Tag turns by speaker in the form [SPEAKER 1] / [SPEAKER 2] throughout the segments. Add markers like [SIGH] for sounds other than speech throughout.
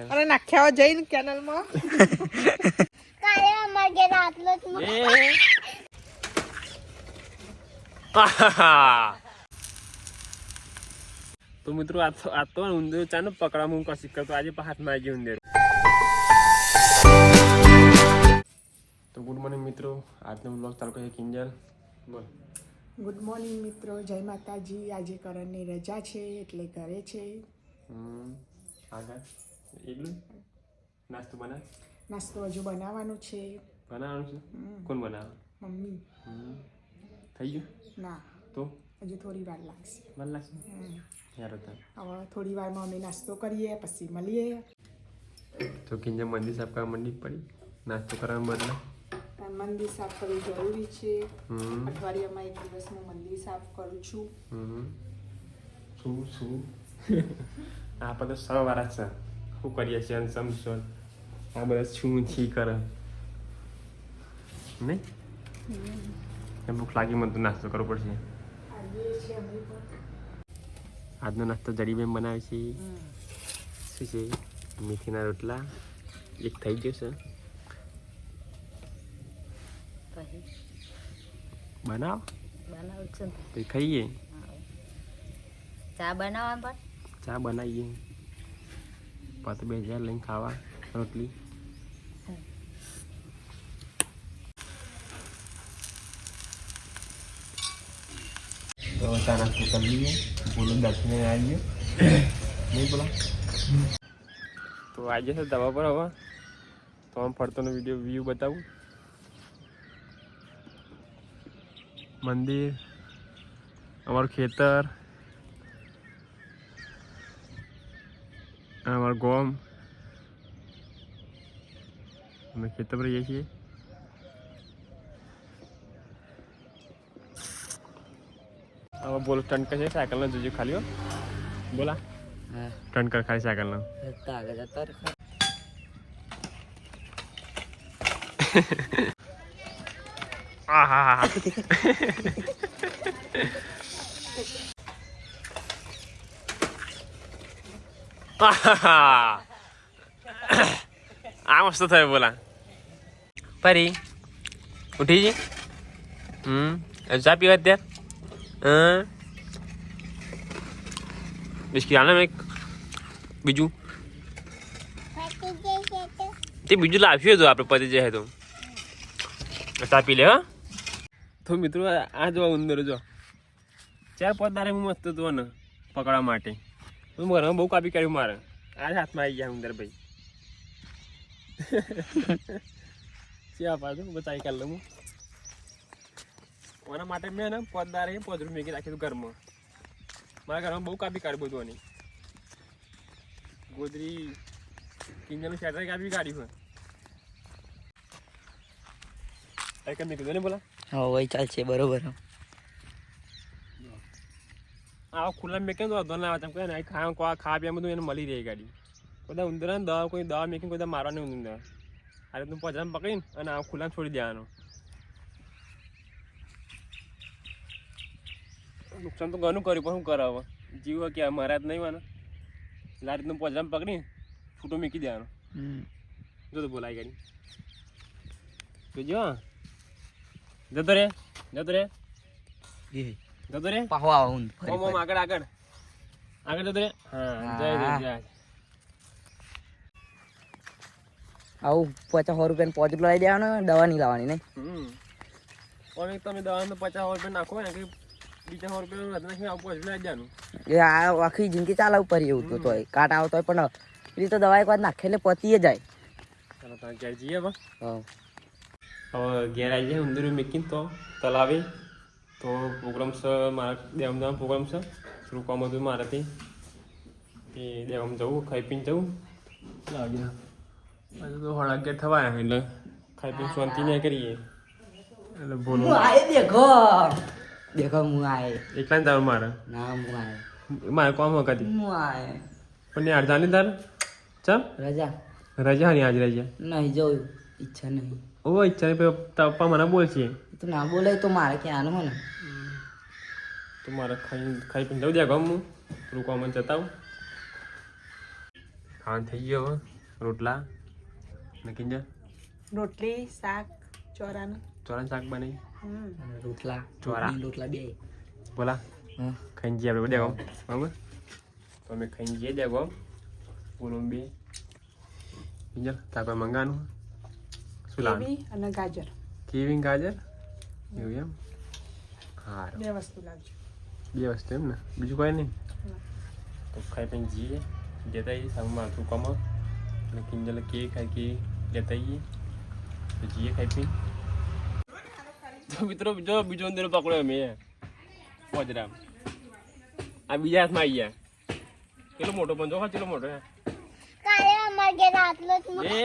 [SPEAKER 1] નાખ્યા
[SPEAKER 2] અને નાખ્યા જઈને કેનલમાં.
[SPEAKER 3] કાલે અમાર ઘેર આટલો જ.
[SPEAKER 1] તો મિત્રો આ તો આ તો ઉંદર ચાનો પકડા હું કશી કરતો? આજે હાથમાં આવી ગયો ઉંદર. તો ગુડ મોર્નિંગ મિત્રો. આજનો બ્લોગ ચાલુ કરીએ કિંજલ? બોલ.
[SPEAKER 2] ગુડ મોર્નિંગ મિત્રો. જય માતાજી. આજે કરણની રજા છે એટલે ઘરે છે.
[SPEAKER 1] હમ. આગળ? એટલું નાસ્તો બનાવ
[SPEAKER 2] નાસ્તો હજુ બનાવવાનો છે
[SPEAKER 1] બનાવવાનું છે કોણ બનાવે
[SPEAKER 2] મમ્મી.
[SPEAKER 1] થઈ ગયું
[SPEAKER 2] ના
[SPEAKER 1] તો
[SPEAKER 2] હજુ થોડી વાર લાગશે
[SPEAKER 1] મને લાગશે
[SPEAKER 2] હવે થોડી વારમાં અમે નાસ્તો કરીએ પછી મળીએ
[SPEAKER 1] તો કિંજે મંદિર સાફ કરવા મંડી પડી નાસ્તો કરવાના બદલે
[SPEAKER 2] મંદિર સાફ કરવું જરૂરી છે અઠવાડિયામાં એક દિવસ હું મંદિર સાફ કરું છું
[SPEAKER 1] શું શું આ બધા સવારા છે શું કરીએ છીએ અને સમસોન આ બધા શું છી કરે નહીં ભૂખ લાગી મને તો નાસ્તો કરવો પડશે આજનો નાસ્તો જડીબેન બનાવે છે શું છે મેથીના રોટલા એક થઈ ગયો છે બનાવ
[SPEAKER 4] બનાવું છું
[SPEAKER 1] ખાઈએ
[SPEAKER 4] ચા બનાવવા પણ
[SPEAKER 1] ચા બનાવીએ પાછું બે હજાર લઈને ખાવા રોટલી. તો ચા નાસ્તો કરી લઈએ. બોલો દર્શને આવી ગયો. નહીં બોલો? તો આજે છે દવા પર હવે. તો આમ ફરતોનો વીડિયો વ્યૂ બતાવું. મંદિર અમારું ખેતર આ અમારું ગોમ અમે ખેતર પર જઈએ છીએ હવે બોલો ટન કરે સાયકલનો જોજો ખાલી બોલા
[SPEAKER 4] હા
[SPEAKER 1] ટન કર ખાલી સાયકલનો
[SPEAKER 4] આગળ જતા રહે.
[SPEAKER 1] આ હા હા હા આહાહા. [COUGHS] આ મસ્ત થયો બોલા. પરી ઉઠી જી હમ ચા પીવા અત્યારે બિસ્કિટ આને એક. બીજું.
[SPEAKER 3] તો
[SPEAKER 1] બીજું લાવ્યું હતું આપણે પતિ જાય તો. ચા પી લે, હા. તો મિત્રો, આ જો ઉંદર જો. ચાર પદારે હું મસ્ત હતો ને પકડવા માટે. હું ઘરમાં બહુ કાપી કર્યું મારે. આજ હાથમાં આવી ગયા ઉંદર ભાઈ. ચા પાછું બચાવી કાઢ લઉં હું. એના માટે મેં ને પદારે પોદરું મેકી રાખ્યું હતું ઘરમાં. મારા ઘરમાં બહુ કાપી કાઢ્યું બધું આની. ગોદરી કિંજલનું શેટર કાપી કાઢ્યું હોય કીધું ને બોલા
[SPEAKER 4] હા ભાઈ ચાલશે બરોબર.
[SPEAKER 1] આ ખુલ્લા મેં કેમ વાંધો ના આવે તેમ કહે ને ખાવા ખવા ખાવા પીવા બધું એને મળી રહે ગાડી. બધા ઉંદર ને દવા કોઈ દવા મેકીને કોઈ મારવા નહીં ઉંદર આ રીતનું પજામ પકડીને અને આ ખુલ્લા છોડી દેવાનું. નુકસાન તો ઘણું કર્યું પણ શું કરે જીવો કે મારા જ નહીં માનો. એટલે આ રીતનું પજામાં પકડીને છૂટો મૂકી દેવાનો. જો તો બોલાય ગાડી. જોજો હા. જતો રે જતો રે જતો રે
[SPEAKER 4] પાહો આવો હું
[SPEAKER 1] ઓમ ઓમ આગળ આગળ. આગળ જતો રે હા. જય જય. જય
[SPEAKER 4] આવું પચાસ સો રૂપિયાનું પોચું લઈ દેવાનું દવા નહીં લાવવાની નહીં.
[SPEAKER 1] હમ. તમે દવા પચાસ રૂપિયા નાખો ને કે બીજા સો રૂપિયા વધુ આવું લઈ
[SPEAKER 4] એ આ આખી જિંદગી ચાલે પડી એવું તો તોય. કાટ આવતો હોય પણ એ તો દવા એક વાર નાખે એટલે પતીએ જાય.
[SPEAKER 1] ચાલો ઘેર જઈએ બા હવે ઘેર આવી જાય ઉંદરું મૂકીને તો તલાવે. તો પ્રોગ્રામ છે મારા દેવમદામ પ્રોગ્રામ છે. થોડું કામ હતું મારાથી. એ દેવમ જવું ખાઈ પીને જવું. લાગે. હજુ તો હળ અગિયાર થવા આવ્યા એટલે ખાઈ પીને શાંતિ નહીં કરીએ. એટલે બોલો.
[SPEAKER 4] આયે દેખો. દેખો હું આય.
[SPEAKER 1] એકલા જ જવાનું મારે.
[SPEAKER 4] ના હું આય.
[SPEAKER 1] મારે કોમ વખત
[SPEAKER 4] હું આય.
[SPEAKER 1] પણ યાર અડધાની તાર. ચાલ
[SPEAKER 4] રજા.
[SPEAKER 1] રજા ની આજ રજા.
[SPEAKER 4] નહીં જવું ઈચ્છા નહીં.
[SPEAKER 1] ઓ ઈચ્છા પપ્પા મને બોલશે.
[SPEAKER 4] તો ના બોલે તો મારે ક્યાં મને?
[SPEAKER 1] તો મારે ખાઈ ખાઈ પીને જવું દે ગમ હું મને જતાવું ખાવાનું થઈ ગયો હવે રોટલા ને કિંજર
[SPEAKER 2] રોટલી શાક ચોરાનું.
[SPEAKER 1] ચોરાનું શાક બનાવી.
[SPEAKER 4] રોટલા
[SPEAKER 1] ચોરા.
[SPEAKER 4] રોટલા બે.
[SPEAKER 1] બોલા. ખાઈને જઈએ આપણે દેવો બરાબર? તો અમે ખાઈને જઈએ દેવો બોલો બે. કિંજર તાપા મંગાનું શું
[SPEAKER 2] કીવી અને ગાજર.
[SPEAKER 1] કેવી ગાજર? એવું એમ? હા
[SPEAKER 2] બે વસ્તુ લાવજો.
[SPEAKER 1] બે વસ્તુ એમ ને? બીજું કોઈ નહીં? તો ખાઈ પણ જઈએ જતા આવીએ સામે માથું કમો. અને કિંજલ કે ખાઈ કે લેતા આવીએ તો જઈએ ખાઈ પી. તો મિત્રો જો બીજો અંદર પકડ્યો મેં. પોજરામ આ બીજા હાથમાં આવી ગયા. કેટલો મોટો પણ જો હા કેટલો મોટો હે
[SPEAKER 3] કાલે અમાર ઘેર આટલો જ
[SPEAKER 1] એ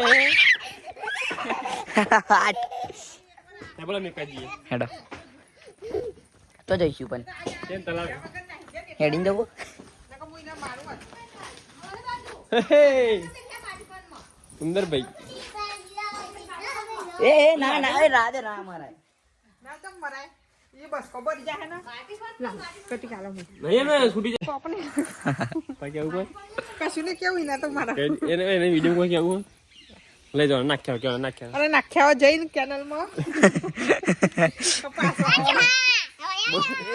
[SPEAKER 1] બોલો મેં કાઢી
[SPEAKER 4] હેડો તો જઈશું પણ
[SPEAKER 1] કેમ તલાવ
[SPEAKER 4] હેડીને જવું
[SPEAKER 1] સુંદરભાઈ
[SPEAKER 4] એ એ ના ના એ રાધે ના મરાય
[SPEAKER 2] ના તો મરાય
[SPEAKER 1] પા કેવું
[SPEAKER 2] ના તો મારા
[SPEAKER 1] કે એને એને વીડિયો કોઈ કેવું લઈ જાવ નાખ્યા કેવા નાખ્યા
[SPEAKER 2] અરે નાખ્યા જઈને કેનલમાં તો પાછો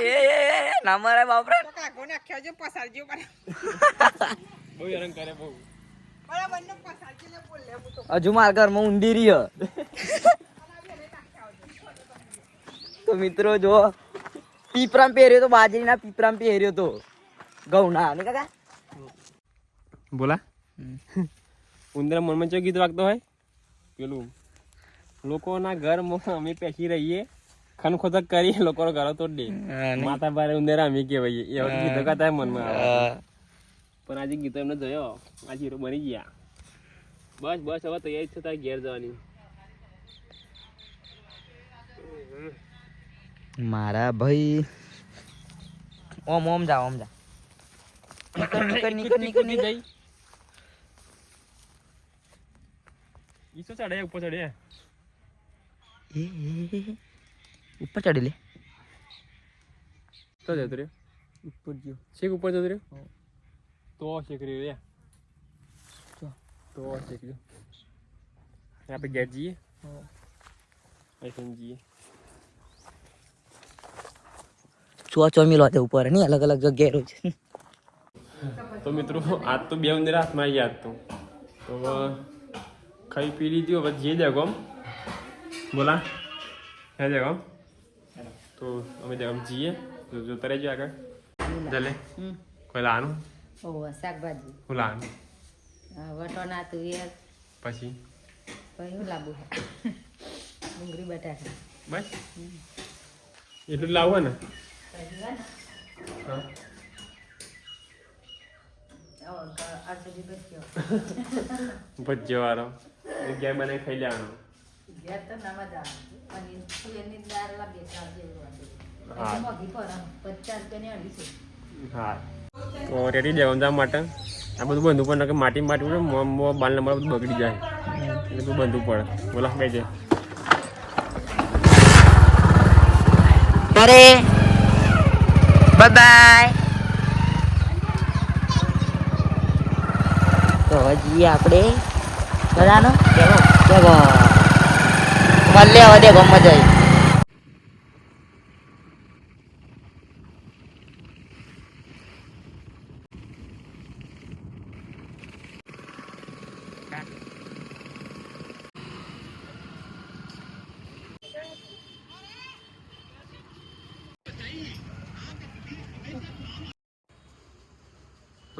[SPEAKER 4] એ એ, એ, ના મરાય બાપરે
[SPEAKER 2] કાગો નાખ્યા છે પસારજો બરાબર
[SPEAKER 1] બહુ હેરાન કરે બહુ
[SPEAKER 2] બરાબર ને પસારજો ને બોલ લે હું તો
[SPEAKER 4] હજુ મારા ઘરમાં ઊંડી રહી તો મિત્રો જો પીપરામ પહેર્યો તો બાજરીના પીપરામ પહેર્યો તો ઘઉંના ને કાકા
[SPEAKER 1] બોલા ઉંદર મનમાં ચો ગીત વાગતો હોય? પેલું લોકોના ઘરમાં અમે પેસી રહીએ ખનખોતક કરી લોકોનો ઘરો તોડી દે. માથા ભારે ઉંદરા અમે કહેવાઈએ. એ વખત ગીતો ગાતા મનમાં પણ આજે ગીતો એમને જોયો. આજે હીરો બની ગયા. બસ બસ હવે તૈયારી છે તારે ઘેર જવાની.
[SPEAKER 4] મારા ભાઈ. ઓમ ઓમ જા ઓમ જા. [COUGHS] નીકળ નીકળ નીકળ. નીકળ
[SPEAKER 1] જઈ. ઈસો ચડે? ઉપર ચડે.
[SPEAKER 4] ઉપર ચડી લે.
[SPEAKER 1] તો જતો રહ્યો. ઉપર ગયો. છેક ઉપર જતો રહ્યો? તો છેક રહ્યો રે તો. છેક રહ્યો. આપણે ઘેર જઈએ. જઈએ.
[SPEAKER 4] ચો ચો મિલો ઉપર. નહીં અલગ અલગ જગ્યાએ રોજ
[SPEAKER 1] તો મિત્રો આજ તો બે મંદિર હાથમાં આવી ગયા આજ તો. તો ખાઈ પી લીધી પછી જઈ દેખો આમ બોલા. હે દેખો આમ તો અમે દેખો આમ જઈએ. તો જોતા રહેજો આગળ. જલે કોઈ લાનું?
[SPEAKER 5] ઓહો શાકભાજી.
[SPEAKER 1] હું લાનું?
[SPEAKER 5] વટોના તુવેર.
[SPEAKER 1] પછી?
[SPEAKER 5] પછી શું લાવું ડુંગળી બટાકા.
[SPEAKER 1] બસ? એટલું લાવો ને? હા. ભજીયો વાળો એ ઘેર બનાવી ખાઈ લેવાનો. હા. રેડી દેવા જવા માટે. આ બધું બંધુ પડે કે માટી માટી પડે મો મો બાલ નંબર બધું બગડી જાય. એટલે બધું બંધુ પડે. બોલા કઈ છે?
[SPEAKER 4] અરે. બાય તો હજી આપણે બધાનો ચલો મળે હવે વધે મજા આવી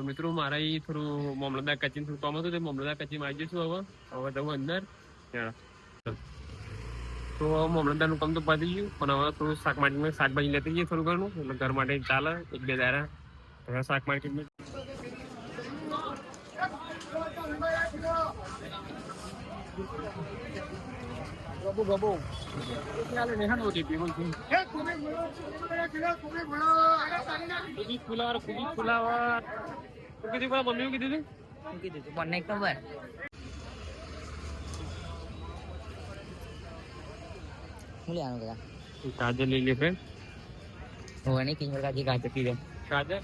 [SPEAKER 1] તો મિત્રો મારે અહીં થોડું મામલતદાર કચેરી થોડું કામ હતું, તે મામલતદાર કચેરીમાં આવી જઈશું હવે. હવે જવું અંદર. તો મામલતદારનું કામ તો પતી ગયું, પણ હવે થોડું શાક માર્કેટમાં શાકભાજી લેતી જઈએ થોડું ઘણું. એટલે ઘર માટે ચાલે, એક બે દારા હવે શાક માર્કેટમાં. ગબો ગબો ચાલે ને હાનો ઓટીપી બોલ કુદી ફુલાવર કુદી ફુલાવર શું કીધું પેલા મમ્મી કીધું હતું
[SPEAKER 4] શું કીધું તું મને ખબર હું લેવાનું બધા
[SPEAKER 1] કાજલ લઈ લે ફ્રેન્ડ
[SPEAKER 4] હોવાની કિંજર કાજી કાજર પીવે
[SPEAKER 1] કાજલ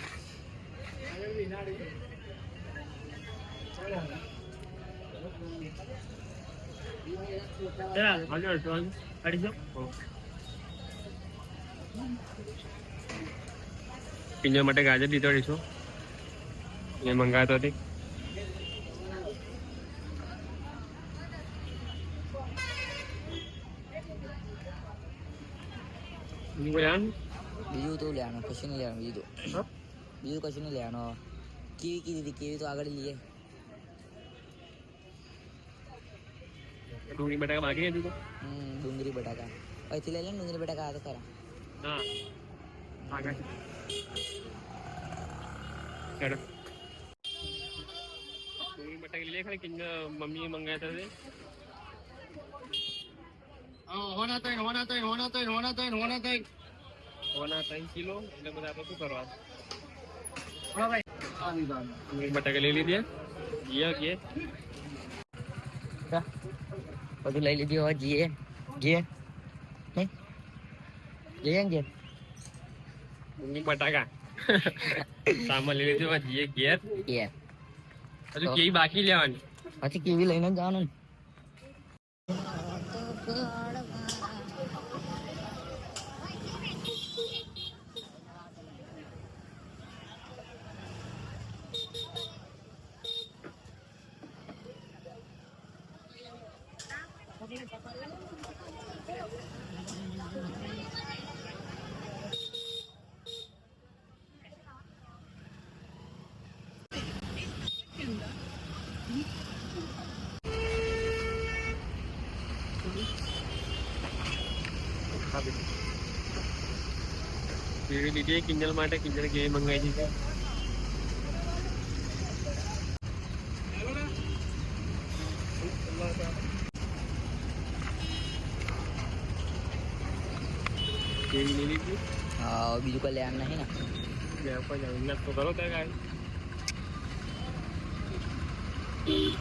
[SPEAKER 1] પિંજર માટે ગાજર લીધો અઢીસો એ મંગાવતો હતી
[SPEAKER 4] બીજું તો લેવાનું કશું નહીં લેવાનું બીજું તો બીજું કશું નહીં લેવાનું કેવી કીધી કેવી તો આગળ લઈએ
[SPEAKER 1] ડુંગળી બટાકા બાકી હતી તો?
[SPEAKER 4] હમ ડુંગળી બટાકા. અહીંથી લઈ લે ને ડુંગળી બટાકા આ તો ખરા.
[SPEAKER 1] હા. આગળ ચાલો ડુંગળી બટાકા લઈ લે ખાલી કિંગ મમ્મી મંગાવ્યા હતા તે. હોના તઈ કિલો એટલે બધા આપણે શું કરવા બટાકા લઈ લીધી. ગયા કે?
[SPEAKER 4] બધું લઈ લીધું હવે જીએ જીએ નહીં જઈએ ને
[SPEAKER 1] ડુંગળી બટાકા. સામાન લઈ લીધું હવે જઈએ ઘેર.
[SPEAKER 4] ઘેર.
[SPEAKER 1] હજુ કેવી બાકી લેવાની?
[SPEAKER 4] પછી કેવી લઈને જવાનું? ને
[SPEAKER 1] લીધી કિંજલ માટે કિંજલ કેવી મંગાવી છે. કેવી નહીં લીધી?
[SPEAKER 4] હા બીજું કોઈ લેવાનું નહીં ને.
[SPEAKER 1] તો કરો ત્યાં ગાય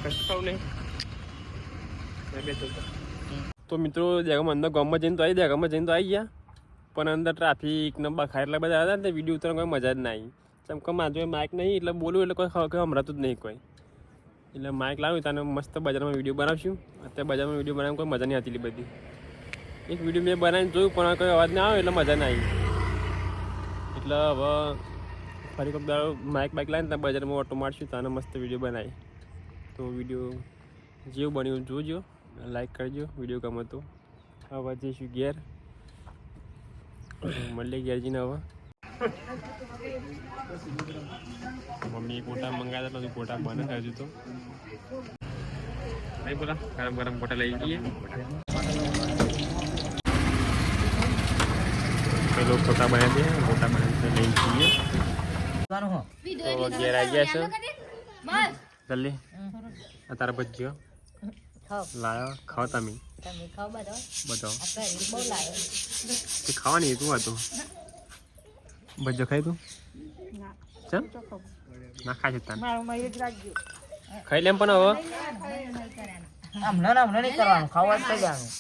[SPEAKER 1] કશું નહીં. તો. તો મિત્રો જગમ અંદર ગામમાં જઈને તો આવી દેખામાં જઈને તો આવી ગયા. પણ અંદર ટ્રાફિક ને બખાર એટલા બધા હતા ને વીડિયો ઉતરવા કોઈ મજા જ ના આવી. જેમ કે મારા માઇક નહીં, એટલે બોલું એટલે કોઈ ખબર કોઈ જ નહીં કોઈ. એટલે માઇક લાવ્યું તને મસ્ત બજારમાં વીડિયો બનાવશું. અત્યારે બજારમાં વીડિયો બનાવવા કોઈ મજા નહીં હતી બધી. એક વીડિયો મેં બનાવીને જોયું, પણ કોઈ અવાજ ના આવે એટલે મજા ના આવી. એટલે હવે ફરી કોઈક દાડો માઇક બાઇક લાવીને ત્યાં બજારમાં ઓટો મારશું તને મસ્ત વીડિયો બનાવી. તો વીડિયો જેવું બન્યું જોજો લાઈક કરજો વીડિયો ગમે તો હવે જઈશું ઘેર. મળીએ ઘેર જઈને હવે મમ્મી કોટા મંગાવ્યા હતા કોટા બને હજુ તો નહીં બોલા ગરમ ગરમ કોટા લઈ જઈએ પેલો કોટા બને છે કોટા બને છે લઈ જઈએ તો ઘેર આવી ગયા છે? જલ્દી. તારા ભજીયો. લાયો ખાઓ તમે.
[SPEAKER 5] તમે બધો.
[SPEAKER 1] બધો.
[SPEAKER 5] બહુ
[SPEAKER 1] તે ખાવાની તું. હતું ભજીયો ખાઈ તું? ના. છે તને. ખાઈ લેમ પણ હવે.
[SPEAKER 4] હમણાં ને હમણાં નહીં કરવાનું ખાવા જ થઈ જવાનું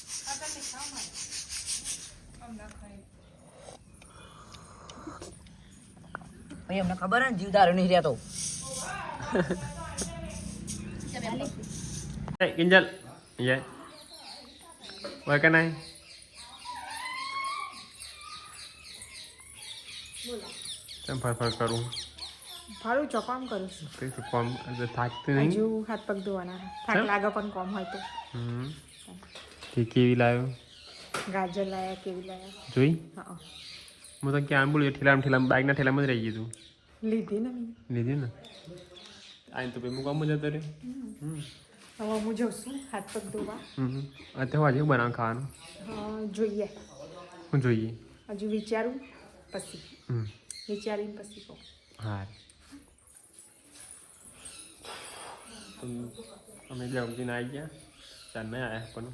[SPEAKER 4] ભાઈ અમને ખબર હે ને જીવ દારૂ નહીં રહેતો [LAUGHS]
[SPEAKER 1] કિંજલ યે ઓય કે નહીં ચમ ફરફર ફર કરું
[SPEAKER 2] ફાળું છો કામ કરું છું
[SPEAKER 1] કઈ તો કોમ થાકતું નહીં
[SPEAKER 2] હજુ હાથ પગ ધોવાના થાક? લાગે પણ કોમ હોય તો
[SPEAKER 1] હમ તે કેવી લાવ્યો
[SPEAKER 2] ગાજર લાયા કેવી લાયા
[SPEAKER 1] જોઈ
[SPEAKER 2] હા
[SPEAKER 1] હું તો ક્યાં બોલ્યો ઠેલામ ઠેલામ બાઇકના ઠેલામાં જ રહી ગયું
[SPEAKER 2] લીધી ને
[SPEAKER 1] લીધી ને આઈને તો ભાઈ હું કામ જતો રહ્યો હમ
[SPEAKER 2] હવે હું જઉં છું હાથ પગ ધોવા.
[SPEAKER 1] હમ અત્યારે આજે બનાવ ખાવાનું?
[SPEAKER 2] હા, જોઈએ.
[SPEAKER 1] હું જોઈએ.
[SPEAKER 2] હજુ વિચારું પછી. વિચારીને પછી કહું.
[SPEAKER 1] હા અમે જમજીને આવી ગયા. ચાર નહીં આવ્યા પણ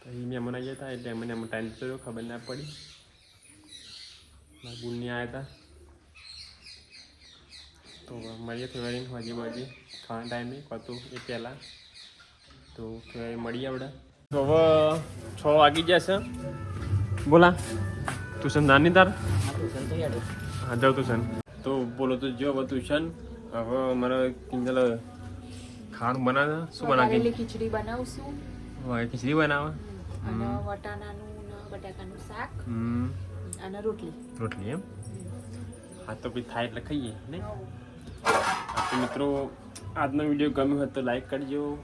[SPEAKER 1] પછી મેં આવી ગયા હતા એટલે મને ટાઈમ થયો ખબર ના પડી. નહીં આવ્યા હતા. તો મળીએ થોડી હજી બજી ખાવાના ટાઈમે હતું એ પહેલાં. તો થોડી મળીએ આપણે. તો હવે છ વાગી જશે બોલા ટ્યુશન નાની તાર? હા જાઉં ટ્યુશન તો બોલો તો જો હવે ટ્યુશન હવે મારે કિંજલ ખાવાનું બનાવે શું બનાવે?
[SPEAKER 2] ખીચડી બનાવશું.
[SPEAKER 1] હવે ખીચડી બનાવે.
[SPEAKER 2] અને વટાણાનું બટાકાનું શાક. અને રોટલી.
[SPEAKER 1] રોટલી એમ? હા તો પછી થાય એટલે ખાઈએ ને તો મિત્રો, આજનો વીડિયો ગમ્યો હોય તો લાઈક કરજો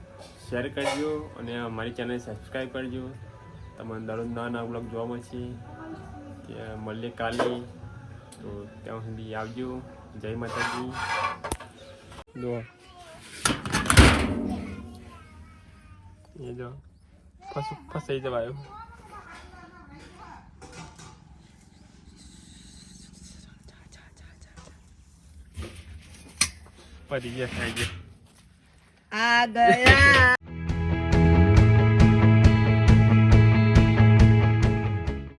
[SPEAKER 1] શેર કરજો અને અમારી ચેનલ સબસ્ક્રાઈબ કરજો. તમને દરરોજ નવા નવા બ્લોગ જોવા મળશે. ત્યાં મળીએ કાલે. તો ત્યાં સુધી આવજો. જય માતાજી. જો. એ જો. ફસ ફસાઈ જવાયો. પતી ગયા થઈ ગયા
[SPEAKER 4] આ ગયા.